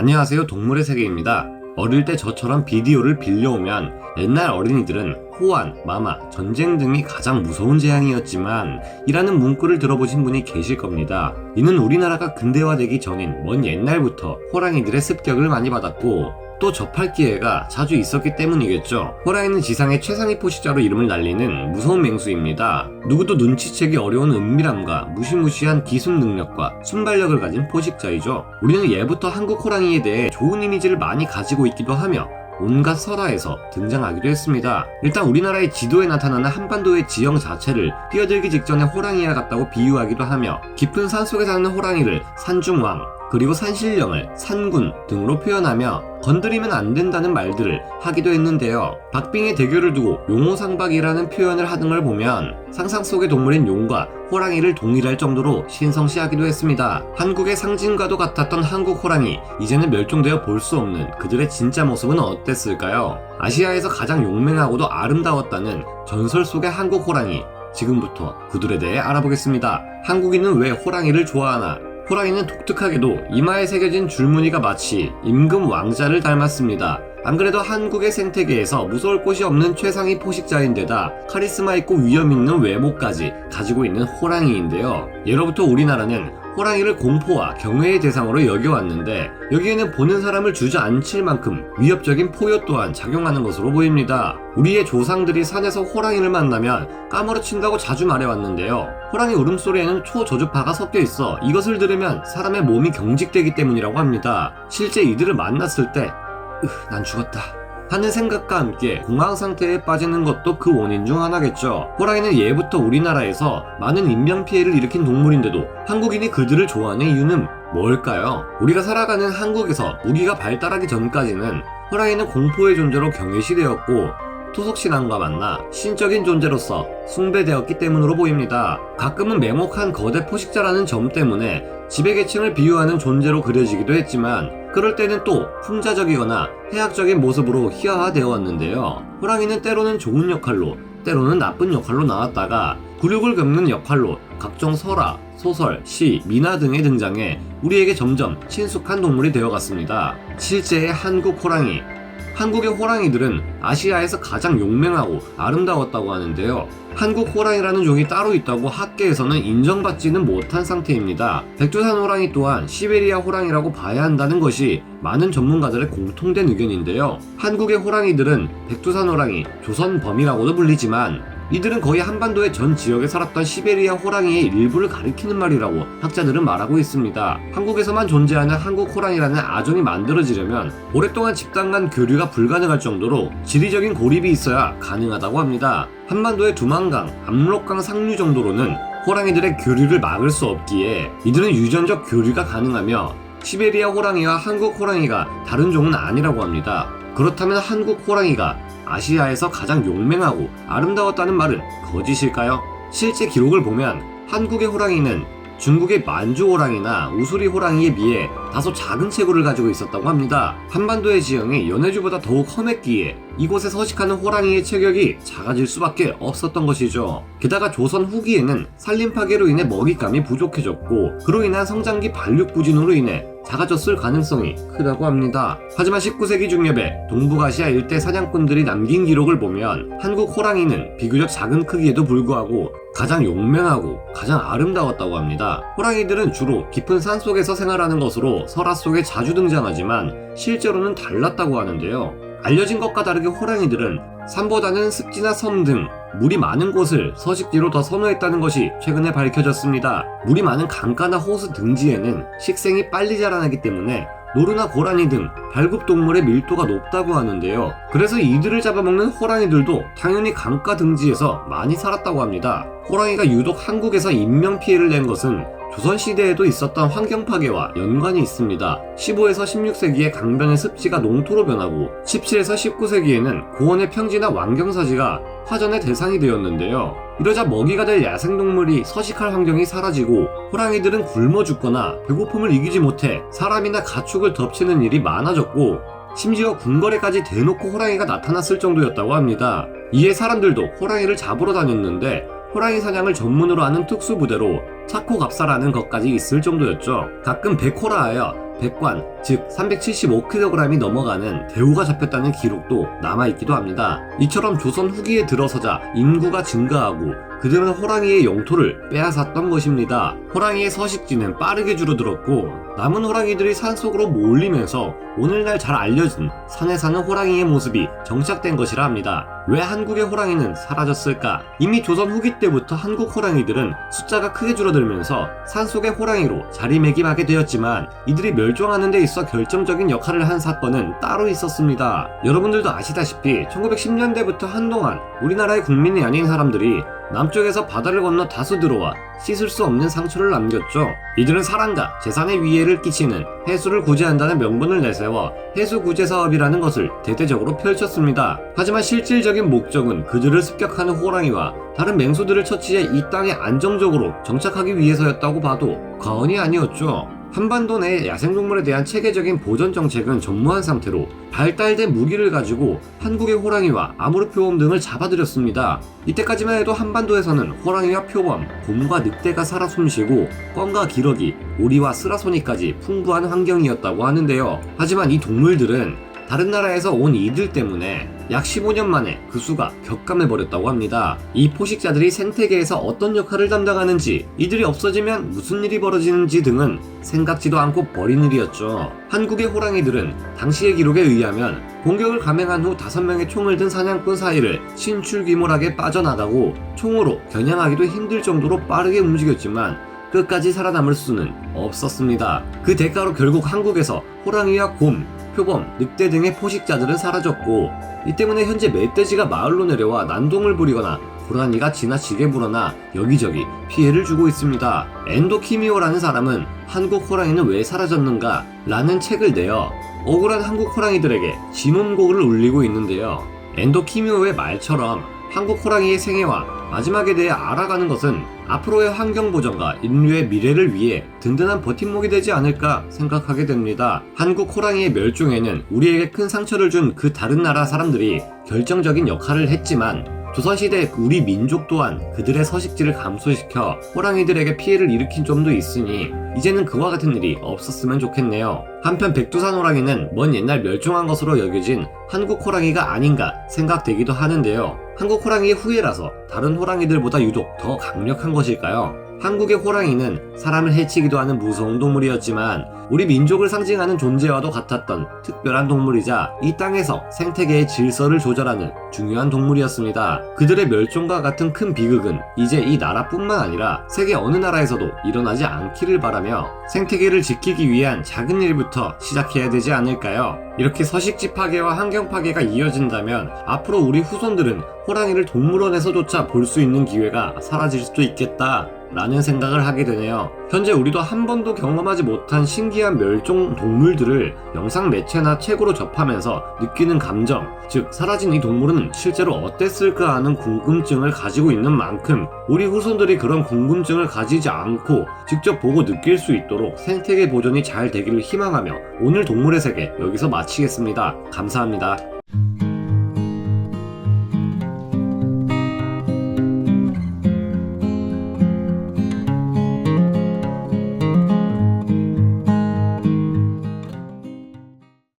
안녕하세요 동물의 세계입니다. 어릴 때 저처럼 비디오를 빌려오면 옛날 어린이들은 호환, 마마, 전쟁 등이 가장 무서운 재앙이었지만 이라는 문구를 들어보신 분이 계실 겁니다. 이는 우리나라가 근대화되기 전인 먼 옛날부터 호랑이들의 습격을 많이 받았고 또 접할 기회가 자주 있었기 때문이겠죠. 호랑이는 지상의 최상위 포식자로 이름을 날리는 무서운 맹수입니다. 누구도 눈치채기 어려운 은밀함과 무시무시한 기습 능력과 순발력을 가진 포식자이죠. 우리는 예부터 한국 호랑이에 대해 좋은 이미지를 많이 가지고 있기도 하며 온갖 설화에서 등장하기도 했습니다. 일단 우리나라의 지도에 나타나는 한반도의 지형 자체를 뛰어들기 직전에 호랑이와 같다고 비유하기도 하며 깊은 산 속에 사는 호랑이를 산중왕, 그리고 산신령을 산군 등으로 표현하며 건드리면 안 된다는 말들을 하기도 했는데요. 박빙의 대결을 두고 용호상박이라는 표현을 하는 걸 보면 상상 속의 동물인 용과 호랑이를 동일할 정도로 신성시하기도 했습니다. 한국의 상징과도 같았던 한국 호랑이, 이제는 멸종되어 볼 수 없는 그들의 진짜 모습은 어땠을까요? 아시아에서 가장 용맹하고도 아름다웠다는 전설 속의 한국 호랑이, 지금부터 그들에 대해 알아보겠습니다. 한국인은 왜 호랑이를 좋아하나? 호랑이는 독특하게도 이마에 새겨진 줄무늬가 마치 임금 왕자를 닮았습니다. 안 그래도 한국의 생태계에서 무서울 곳이 없는 최상위 포식자인데다 카리스마 있고 위험 있는 외모까지 가지고 있는 호랑이인데요. 예로부터 우리나라는 호랑이를 공포와 경외의 대상으로 여겨왔는데 여기에는 보는 사람을 주저앉힐 만큼 위협적인 포효 또한 작용하는 것으로 보입니다. 우리의 조상들이 산에서 호랑이를 만나면 까무러친다고 자주 말해왔는데요. 호랑이 울음소리에는 초저주파가 섞여 있어 이것을 들으면 사람의 몸이 경직되기 때문이라고 합니다. 실제 이들을 만났을 때, 으, 난 죽었다. 하는 생각과 함께 공황 상태에 빠지는 것도 그 원인 중 하나겠죠. 호랑이는 예부터 우리나라에서 많은 인명 피해를 일으킨 동물인데도 한국인이 그들을 좋아하는 이유는 뭘까요? 우리가 살아가는 한국에서 무기가 발달하기 전까지는 호랑이는 공포의 존재로 경외시되었고 토속신앙과 만나 신적인 존재로서 숭배되었기 때문으로 보입니다. 가끔은 맹목한 거대 포식자라는 점 때문에 지배계층을 비유하는 존재로 그려지기도 했지만 그럴 때는 또 풍자적이거나 해악적인 모습으로 희화화되어 왔는데요. 호랑이는 때로는 좋은 역할로 때로는 나쁜 역할로 나왔다가 굴욕을 겪는 역할로 각종 설화, 소설, 시, 민화 등에 등장해 우리에게 점점 친숙한 동물이 되어갔습니다. 실제의 한국 호랑이, 한국의 호랑이들은 아시아에서 가장 용맹하고 아름다웠다고 하는데요. 한국 호랑이라는 종이 따로 있다고 학계에서는 인정받지는 못한 상태입니다. 백두산 호랑이 또한 시베리아 호랑이라고 봐야 한다는 것이 많은 전문가들의 공통된 의견인데요. 한국의 호랑이들은 백두산 호랑이, 조선범이라고도 불리지만 이들은 거의 한반도의 전 지역에 살았던 시베리아 호랑이의 일부를 가리키는 말이라고 학자들은 말하고 있습니다. 한국에서만 존재하는 한국 호랑이라는 아종이 만들어지려면 오랫동안 집단 간 교류가 불가능할 정도로 지리적인 고립이 있어야 가능하다고 합니다. 한반도의 두만강, 압록강 상류 정도로는 호랑이들의 교류를 막을 수 없기에 이들은 유전적 교류가 가능하며 시베리아 호랑이와 한국 호랑이가 다른 종은 아니라고 합니다. 그렇다면 한국 호랑이가 아시아에서 가장 용맹하고 아름다웠다는 말은 거짓일까요? 실제 기록을 보면 한국의 호랑이는 중국의 만주 호랑이나 우수리 호랑이에 비해 다소 작은 체구를 가지고 있었다고 합니다. 한반도의 지형이 연해주보다 더욱 험했기에 이곳에 서식하는 호랑이의 체격이 작아질 수밖에 없었던 것이죠. 게다가 조선 후기에는 산림 파괴로 인해 먹잇감이 부족해졌고 그로 인한 성장기 발육 부진으로 인해 작아졌을 가능성이 크다고 합니다. 하지만 19세기 중엽에 동북아시아 일대 사냥꾼들이 남긴 기록을 보면 한국 호랑이는 비교적 작은 크기에도 불구하고 가장 용맹하고 가장 아름다웠다고 합니다. 호랑이들은 주로 깊은 산 속에서 생활하는 것으로 설화 속에 자주 등장하지만 실제로는 달랐다고 하는데요. 알려진 것과 다르게 호랑이들은 산보다는 습지나 섬 등 물이 많은 곳을 서식지로 더 선호했다는 것이 최근에 밝혀졌습니다. 물이 많은 강가나 호수 등지에는 식생이 빨리 자라나기 때문에 노루나 고라니 등 발굽 동물의 밀도가 높다고 하는데요. 그래서 이들을 잡아먹는 호랑이들도 당연히 강가 등지에서 많이 살았다고 합니다. 호랑이가 유독 한국에서 인명 피해를 낸 것은 조선시대에도 있었던 환경 파괴와 연관이 있습니다. 15에서 16세기에 강변의 습지가 농토로 변하고 17에서 19세기에는 고원의 평지나 왕경사지가 화전의 대상이 되었는데요. 이러자 먹이가 될 야생동물이 서식할 환경이 사라지고 호랑이들은 굶어 죽거나 배고픔을 이기지 못해 사람이나 가축을 덮치는 일이 많아졌고 심지어 궁궐에까지 대놓고 호랑이가 나타났을 정도였다고 합니다. 이에 사람들도 호랑이를 잡으러 다녔는데 호랑이 사냥을 전문으로 하는 특수부대로 차코갑사라는 것까지 있을 정도였죠. 가끔 백호라 하여 백관, 즉 375kg이 넘어가는 대우가 잡혔다는 기록도 남아있기도 합니다. 이처럼 조선 후기에 들어서자 인구가 증가하고 그들은 호랑이의 영토를 빼앗았던 것입니다. 호랑이의 서식지는 빠르게 줄어들었고 남은 호랑이들이 산속으로 몰리면서 오늘날 잘 알려진 산에 사는 호랑이의 모습이 정착된 것이라 합니다. 왜 한국의 호랑이는 사라졌을까? 이미 조선 후기 때부터 한국 호랑이들은 숫자가 크게 줄어들면서 산속의 호랑이로 자리매김하게 되었지만 이들이 멸종하는 데 있어 결정적인 역할을 한 사건은 따로 있었습니다. 여러분들도 아시다시피 1910년대부터 한동안 우리나라의 국민이 아닌 사람들이 남쪽에서 바다를 건너 다수 들어와 씻을 수 없는 상처를 남겼죠. 이들은 사람과 재산에 위해를 끼치는 해수를 구제한다는 명분을 내세워 해수 구제 사업이라는 것을 대대적으로 펼쳤습니다. 하지만 실질적인 목적은 그들을 습격하는 호랑이와 다른 맹수들을 처치해 이 땅에 안정적으로 정착하기 위해서였다고 봐도 과언이 아니었죠. 한반도 내 야생동물에 대한 체계적인 보전 정책은 전무한 상태로 발달된 무기를 가지고 한국의 호랑이와 아무르표범 등을 잡아들였습니다. 이때까지만 해도 한반도에서는 호랑이와 표범, 곰과 늑대가 살아 숨쉬고 꿩과 기러기, 오리와 쓰라소니까지 풍부한 환경이었다고 하는데요. 하지만 이 동물들은 다른 나라에서 온 이들 때문에 약 15년 만에 그 수가 격감해버렸다고 합니다. 이 포식자들이 생태계에서 어떤 역할을 담당하는지, 이들이 없어지면 무슨 일이 벌어지는지 등은 생각지도 않고 버린 일이었죠. 한국의 호랑이들은 당시의 기록에 의하면 공격을 감행한 후 5명의 총을 든 사냥꾼 사이를 신출귀몰하게 빠져나가고 총으로 겨냥하기도 힘들 정도로 빠르게 움직였지만 끝까지 살아남을 수는 없었습니다. 그 대가로 결국 한국에서 호랑이와 곰, 표범, 늑대 등의 포식자들은 사라졌고 이 때문에 현재 멧돼지가 마을로 내려와 난동을 부리거나 고라니가 지나치게 불어나 여기저기 피해를 주고 있습니다. 엔도키미오라는 사람은 한국 호랑이는 왜 사라졌는가? 라는 책을 내어 억울한 한국 호랑이들에게 진혼곡을 울리고 있는데요. 엔도키미오의 말처럼 한국 호랑이의 생애와 마지막에 대해 알아가는 것은 앞으로의 환경 보전과 인류의 미래를 위해 든든한 버팀목이 되지 않을까 생각하게 됩니다. 한국 호랑이의 멸종에는 우리에게 큰 상처를 준 그 다른 나라 사람들이 결정적인 역할을 했지만 조선시대 우리 민족 또한 그들의 서식지를 감소시켜 호랑이들에게 피해를 일으킨 점도 있으니 이제는 그와 같은 일이 없었으면 좋겠네요. 한편 백두산 호랑이는 먼 옛날 멸종한 것으로 여겨진 한국 호랑이가 아닌가 생각되기도 하는데요. 한국 호랑이의 후예라서 다른 호랑이들보다 유독 더 강력한 것일까요? 한국의 호랑이는 사람을 해치기도 하는 무서운 동물이었지만 우리 민족을 상징하는 존재와도 같았던 특별한 동물이자 이 땅에서 생태계의 질서를 조절하는 중요한 동물이었습니다. 그들의 멸종과 같은 큰 비극은 이제 이 나라뿐만 아니라 세계 어느 나라에서도 일어나지 않기를 바라며 생태계를 지키기 위한 작은 일부터 시작해야 되지 않을까요? 이렇게 서식지 파괴와 환경 파괴가 이어진다면 앞으로 우리 후손들은 호랑이를 동물원에서조차 볼 수 있는 기회가 사라질 수도 있겠다. 라는 생각을 하게 되네요. 현재 우리도 한 번도 경험하지 못한 신기한 멸종 동물들을 영상 매체나 책으로 접하면서 느끼는 감정, 즉 사라진 이 동물은 실제로 어땠을까 하는 궁금증을 가지고 있는 만큼 우리 후손들이 그런 궁금증을 가지지 않고 직접 보고 느낄 수 있도록 생태계 보존이 잘 되기를 희망하며 오늘 동물의 세계 여기서 마치겠습니다. 감사합니다.